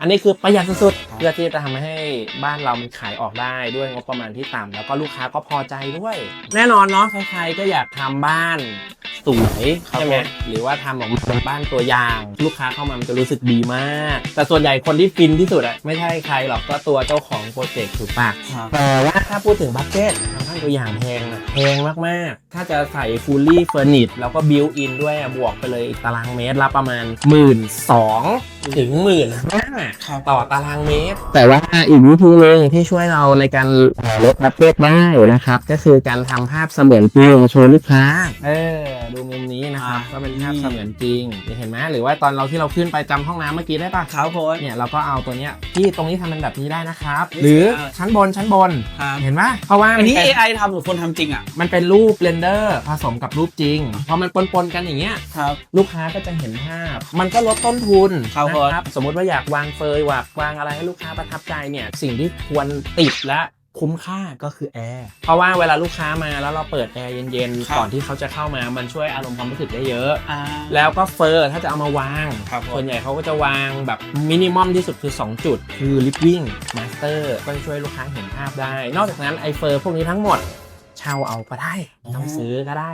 อันนี้คือประหยัดสุดๆเพื่อที่จะทำให้บ้านเรามันขายออกได้ด้วยงบประมาณที่ต่ำแล้วก็ลูกค้าก็พอใจด้วย แน่นอนเนาะใครๆก็อยากทำบ้านสวยใช่ไหมหรือว่าทำออกมาเป็นบ้านตัวอย่าง ลูกค้าเข้ามามันจะรู้สึกดีมาก แต่ส่วนใหญ่คนที่ฟินที่สุดอะไม่ใช่ใครหรอกก็ตัวเจ้าของโปรเจกต์ถูกปะ ครับ แต่ว่าถ้าพูดถึงบัตเจ็ตทำบ้าน ตัวอย่างแพงนะแพงมากๆ ถ้าจะใส่ fully furnished แล้วก็บิวอินด้วยอะบวกไปเลยอีกตารางเมตรละประมาณ 1 2ื่นถึงหมื่นห้าครับต่อตารางเมตร แต่ว่าอีกวิธีหนึ่งที่ช่วยเราในการเอ่อลดบัตเจ็ตได้นะครับ ก็คือการทำภาพเสมือนจริงโชว์ลูกค้าเออ ดูมุมนี้นะครับอ่าก็เป็นภาพเสมือนจริงเห็นไหมหรือว่าตอนเราที่เราขึ้นไปจำห้องน้ำเมื่อกี้ได้ปะครับโค้ชเนี่ยเราก็เอาตัวเนี้ยที่ตรงนี้ทำเป็นแบบนี้ได้นะครับ หรือชั้นบนชั้นบนครับเห็นไหมเพราะว่าอันนี้มัเป็ AI ทำหรือคนทำจริงอะมันเป็นรูปเรนเดอร์ผสมกับรูปจริงพอมันปนๆกันอย่างเงี้ยครับลูกค้าก็จะเห็นภาพ มันก็ลดต้นทุนครับนะครับสมมุติว่าอยากวางเฟยวางวางอะไรให้ลูกค้าประทับใจเนี่ยสิ่งที่ควรติดและ คุ้มค่าก็คือแอร์เพราะว่าเวลาลูกค้ามาแล้วเราเปิดแอร์เย็นครับ ๆ ก่อนที่เขาจะเข้ามามันช่วยอารมณ์ความรู้สึกได้เยอะ อ่า แล้วก็เฟอร์ถ้าจะเอามาวาง ครับผม ส่วนใหญ่เขาก็จะวางแบบมินิมอมที่สุดคือ 2 จุด คือลิฟวิ่งมาสเตอร์ก็จะช่วยลูกค้าเห็นภาพได้ นอกจากนั้นไอเฟอร์พวกนี้ทั้งหมดเช่าเอาก็ได้ต้องซื้อก็ได้